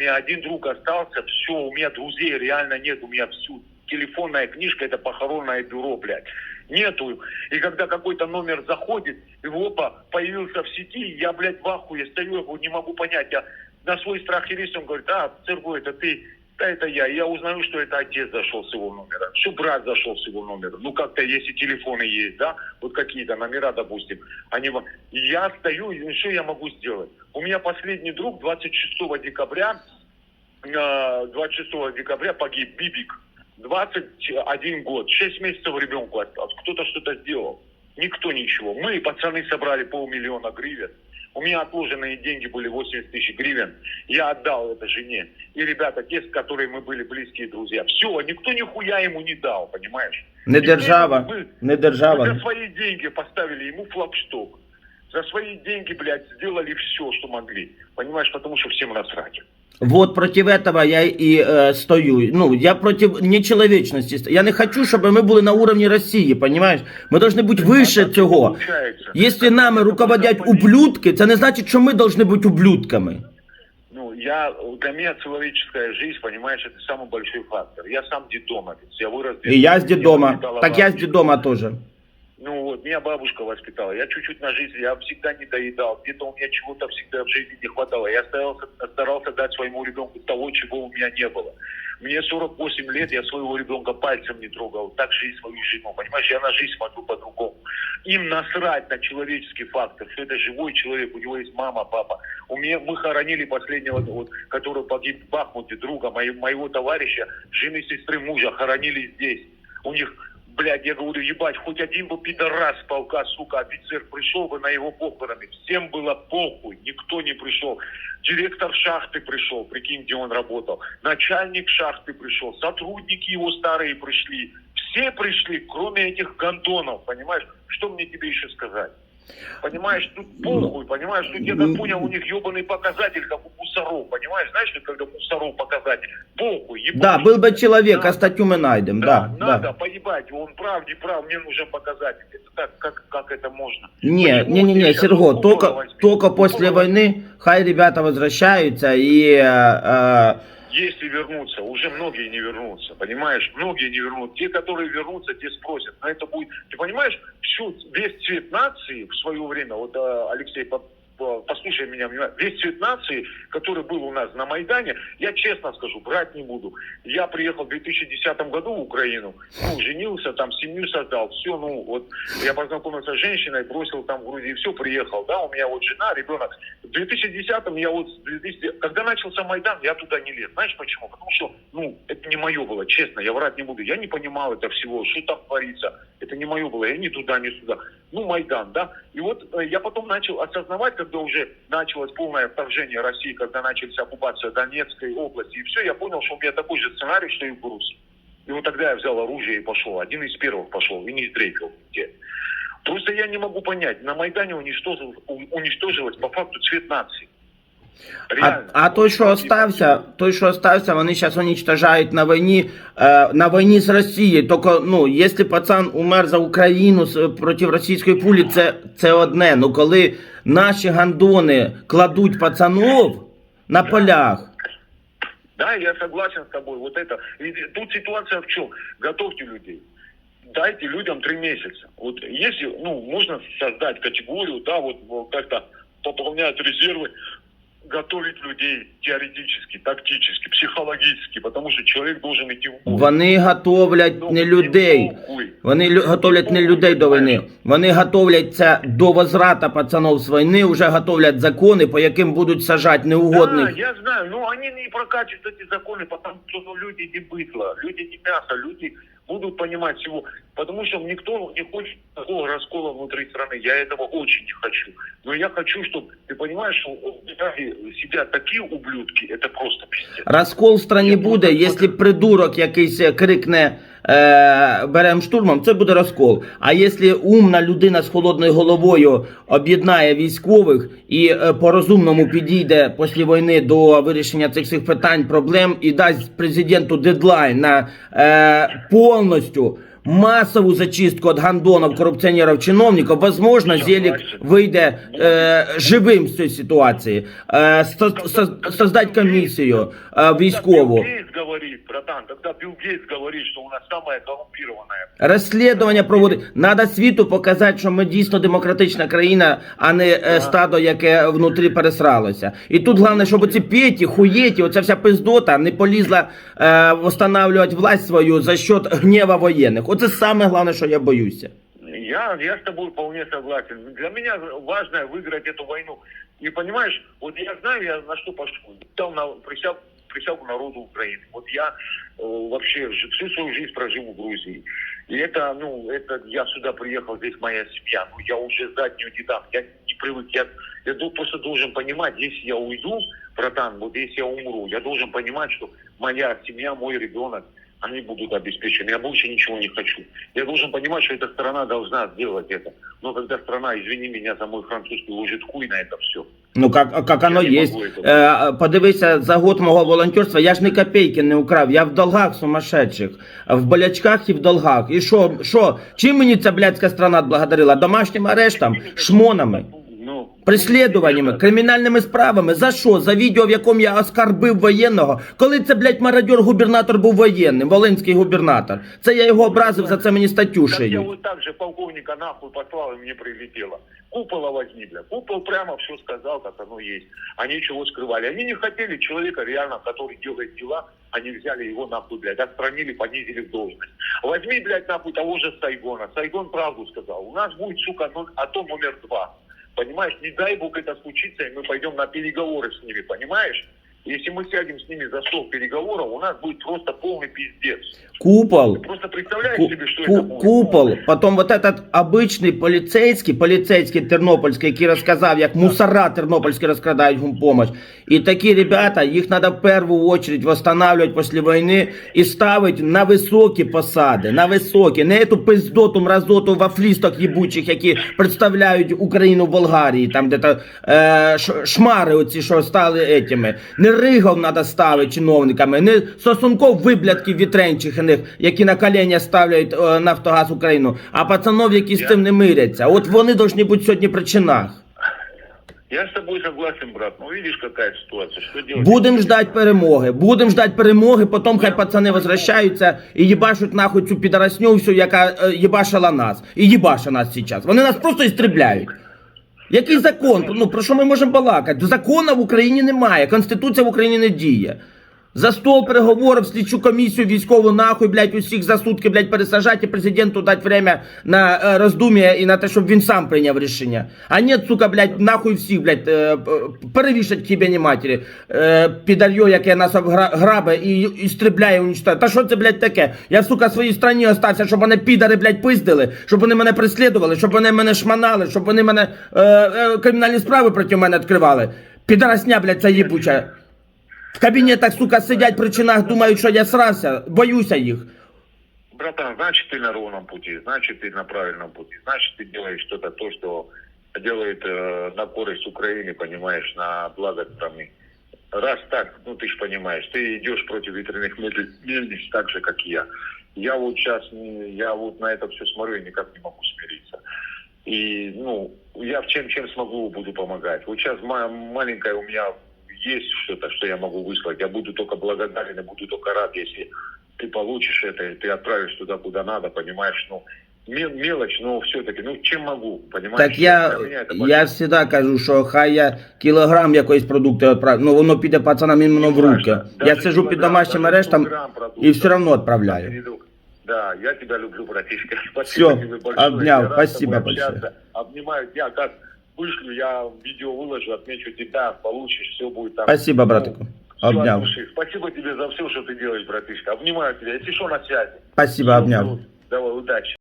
У меня один друг остался, все, у меня друзей реально нет, у меня всю телефонная книжка, это похоронное бюро, блядь. Нету. И когда какой-то номер заходит, и опа, появился в сети, я, блядь, в ахуе стою, я говорю, не могу понять, я на свой страх и риск, он говорит, а, Серго, это ты, да, это я. Я узнаю, что это отец зашел с его номера, что брат зашел с его номера. Ну, как-то, если телефоны есть, да, вот какие-то номера, допустим, они... я стою, и что я могу сделать? У меня последний друг 26 декабря, э, 26 декабря погиб Бибик. 21 год, 6 месяцев ребенку. Кто-то что-то сделал. Никто ничего. Мы, пацаны, собрали полмиллиона гривен. У меня отложенные деньги были 80 тысяч гривен. Я отдал это жене. И ребята, те, с которыми мы были близкие друзья. Все, никто нихуя ему не дал, понимаешь? Не держава, мы- не мы держава. за свои деньги поставили ему флагшток. За свои деньги, блядь, сделали все, что могли. Понимаешь, потому что всем насрать. Вот против этого я і е, стою. Ну, я против нечеловечності. ст- Я не хочу, щоб ми були на уровні Росії, понимаешь? Ми повинні бути вище так і цього. получається. Якщо нами руководять ублюдки, це не значить, що ми повинні бути ублюдками. Ну, я, для меня человеческая жизнь, понимаешь, это самый большой фактор. Я сам детдомовец. Я вырос в І я з детдоме, дідома. меня воспитала Так я з бабушка. дідома теж. Ну вот, меня бабушка воспитала. Я чуть-чуть на жизнь, я всегда не доедал. Где-то у меня чего-то всегда в жизни не хватало. Я старался, старался дать своему ребенку того, чего у меня не было. Мне 48 лет, я своего ребенка пальцем не трогал. Так жизнь свою жену, понимаешь? Я на жизнь смотрю по-другому. Им насрать на человеческий фактор, что это живой человек, у него есть мама, папа. У меня, мы хоронили последнего, вот, который погиб в Бахмуте, друга моего, моего товарища, жены сестры мужа, хоронили здесь. У них Блядь, я говорю, ебать, хоть один бы пидорас с полка, сука, офицер пришел бы на его похороны. Всем было похуй, никто не пришел. Директор шахты пришел, прикинь, где он работал. Начальник шахты пришел, сотрудники его старые пришли. Все пришли, кроме этих гондонов, понимаешь? Что мне тебе еще сказать? Понимаешь, тут похуй, понимаешь, тут я как понял, у них ебаный показатель, как у мусоров, понимаешь, знаешь, как когда у мусоров показатель, похуй, ебаный. Да, был бы чоловік, Да. а статтю ми знайдемо. Да, Да, надо да. поебать, он прав, не прав, мне нужен показатель. Это так, как, как это можно? Не, Почему не, не, не, здесь Серго, одного только, возьми? только после Другого войны хай ребята возвращаются и э, Если вернутся, уже многие не вернутся, понимаешь? Многие не вернутся. Те, которые вернутся, те спросят. Но это будет... Ты понимаешь, всю, весь цвет нации в свое время, вот э, Алексей, послушай меня, весь цвет нации, который был у нас на Майдане, я честно скажу, брать не буду. Я приехал в 2010 году в Украину, ну, женился, там семью создал, все, ну, вот, я познакомился с женщиной, бросил там в Грузии, все, приехал, да, у меня вот жена, ребенок. В 2010 я вот, с 2000 когда начался Майдан, я туда не лез. Знаешь почему? Потому что, ну, это не мое было, честно, я врать не буду. Я не понимал это всего, что там творится. Это не мое было, я ни туда, ни сюда. Ну, Майдан, да. И вот э, я потом начал осознавать, когда уже началось полное вторжение России, когда началась оккупация Донецкой области, и все, я понял, что у меня такой же сценарий, что и в Грузии. И вот тогда я взял оружие и пошел. Один из первых пошел, и не сдрейфил нигде. Просто я не могу понять, на Майдане уничтожил, у- уничтожилось по факту цвет нации. А, а той, що остався, той, що остався, вони зараз уничтожають на війні, е, на війні з Росією. Тільки, ну, якщо пацан умер за Україну з- проти російської пулі, це, це одне. Ну коли наші гандони кладуть пацанов на полях. Да, я согласен с тобой. Вот это. И тут ситуация в чем? Готовьте людей. Дайте людям три месяца. Вот если, ну, можно создать категорию, да, вот вот как-то пополнять резервы, готовить людей теоретически, тактически, психологически, потому что человек должен идти в бой. Вони готовлять Ну, не им людей. похуй. Вони лю- готовлять не людей до війни. Вони готовляться до возврата пацанов з війни, вже готовлять закони, по яким будуть сажати неугодних. Да, я знаю, но они не прокатят эти законы, потому что ну, люди не быдло, люди не мясо, люди будут понимать всего. Потому что никто не хочет такого раскола внутри страны. Я этого очень не хочу. Но я хочу, чтобы, ты понимаешь, что в Ираке сидят такие ублюдки, это просто пиздец. Розкол в страні буде, якщо придурок якийсь крикне е, берем штурмом, це буде розкол. А якщо умна людина з холодною головою об'єднає військових і е, по-розумному підійде після війни до вирішення цих всіх питань, проблем і дасть президенту дедлайн на е, повністю массовую зачистку от гандонов, коррупционеров, чиновников, возможно, Зелик выйдет э, живым с этой ситуации. Э, со- со- создать комиссию э, військову. Билл Гейтс говорит, братан, когда Билл Гейтс говорит, что у нас самая коррумпированная Розслідування проводить. Надо світу показати, що ми дійсно демократична країна, а не е, стадо, яке внутрі пересралося. І тут головне, щоб ці петі, хуєті, оця вся пиздота не полізла е, встановлювати власть свою за счет гнєва воєнних. Оце саме головне, що я боюся. Я, я с тобой вполне согласен. Для меня важно выиграть эту войну. И понимаешь, вот я знаю, я на что пошел. Дал на присягу, присягу народу Украины. Вот я э, вообще всю свою жизнь прожил в Грузии. И это, ну, это я сюда приехал, здесь моя семья. Ну, я уже заднюю не. Я не привык. Я, я просто должен понимать, если я уйду, братан, вот если я умру, я должен понимать, что моя семья, мой ребенок, они будут обеспечены. Я больше ничего не хочу. Я должен понимать, что эта страна должна сделать это. Но когда страна, извини меня за мой французский, ложит хуй на это все. Ну как, как оно Я не є. можу этого. Е, подивися, за год мого волонтерства я ж не копейки не украв, я в долгах сумасшедших, в болячках і в долгах. І що, що, чим мені ця блядська страна благодарила? Домашнім арештом, шмонами? Преслідуваннями, кримінальними справами. За що? За відео, в якому я оскарбив воєнного. Коли це, блядь, мародьор губернатор був воєнним, волинський губернатор. Це я його образив, за це мені статтю Так я вот так же полковника нахуй послал, и мне прилетело. Купола возьми, бля. Купол прямо все сказал, как оно есть. Они чего скрывали. Они не хотели человека реально, который делает дела, они взяли его нахуй, блядь, отстранили, понизили в должность. Возьми, блядь, нахуй того же Сайгона. Сайгон правду сказал. У нас будет, сука, ну, АТО номер два. Понимаешь, не дай бог это случится, и мы пойдем на переговоры с ними, понимаешь? Если мы сядем с ними за стол переговоров, у нас будет просто полный пиздец. Купол. Ты просто представляешь Ку- себе, что ку- это будет? купол, потом вот этот обичний поліцейський, поліцейський тернопільський, який розказав, як мусора тернопільські розкрадають гумпомощь. І такі ребята, їх треба в першу чергу восстанавливать після війни і ставити на високі посади, на високі, не эту пиздоту, мразоту вафлісток їбучих, які представляють Україну в Болгарії, там де то е, ш- шмари оці, що стали етими. Не ригов треба ставити чиновниками, не сосунков виблядків вітренчих, які на коління ставлять е, Нафтогаз Україну, а пацанов, які з цим не миряться. От вони повинні бути сьогодні при чинах. Я с тобой согласен, брат. Ну, видишь, какая ситуация. Что делать? Будем ждать перемоги. Будем ждать перемоги, потім хай пацани возвращаються і їбашуть нахуй цю підарасню всю, яка е, їбашила нас. І їбаша нас зараз. Вони нас просто істрібляють. Який закон? Ну про що ми можемо балакати? Закону в Україні немає, Конституція в Україні не діє. За стол переговорів, слідчу комісію військову нахуй, блядь, усіх за сутки, блядь, пересажати і президенту дати время на е, роздум'я і на те, щоб він сам прийняв рішення. А нет, сука, блядь, нахуй всіх, блядь, е, перевішать к ебені матері. Е, підар'йо, яке нас грабе і, і стрібляє, уничтожає. Та що це, блядь, таке? Я, сука, в своїй страні остався, щоб вони підари, блядь, пиздили, щоб вони мене преслідували, щоб вони мене шманали, щоб вони мене е, е, кримінальні справи проти мене відкривали. Підарасня, блядь, ця їбуча. В кабінетах, сука, сидять при чинах, що я срався, боюся їх. Братан, значит, ты на ровном пути, значит, ты на правильном пути, значит, ты делаешь что-то то, что делает э, на користь Украины, понимаешь, на благо страны. Раз так, ну ты же понимаешь, ты идешь против ветряных мельниц так же, как и я. Я вот сейчас, я вот на это все смотрю и никак не могу смириться. И, ну, я в чем, чем смогу, буду помогать. Вот сейчас ма- маленькая у меня есть что-то, что я могу выслать. Я буду только благодарен и буду только рад, если ты получишь это, и ты отправишь туда, куда надо, понимаешь, ну, мел- мелочь, но все-таки, ну, чем могу, понимаешь? Так я, Для меня это я большое. завжди кажу, що хай я кілограм якоїсь продукту відправлю, ну воно піде пацанам іменно в руки. Важно. Я Даже сижу під килограмм, домашнім даже арештом 100 грамм продуктов. і все одно відправляю. Перейду. Да, я тебя люблю, братишка. Спасибо Всё, тебе большое. обнял, Я рад с спасибо тобой большое. общаться. Обнимаю тебя, как вышлю, я видео выложу, отмечу тебя, получишь, все будет там. Спасибо, братику. от Обнял. Спасибо тебе за все, что ты делаешь, братишка. Обнимаю тебя. Если что, на связи. Спасибо, Всё, обняв. Давай, удачи.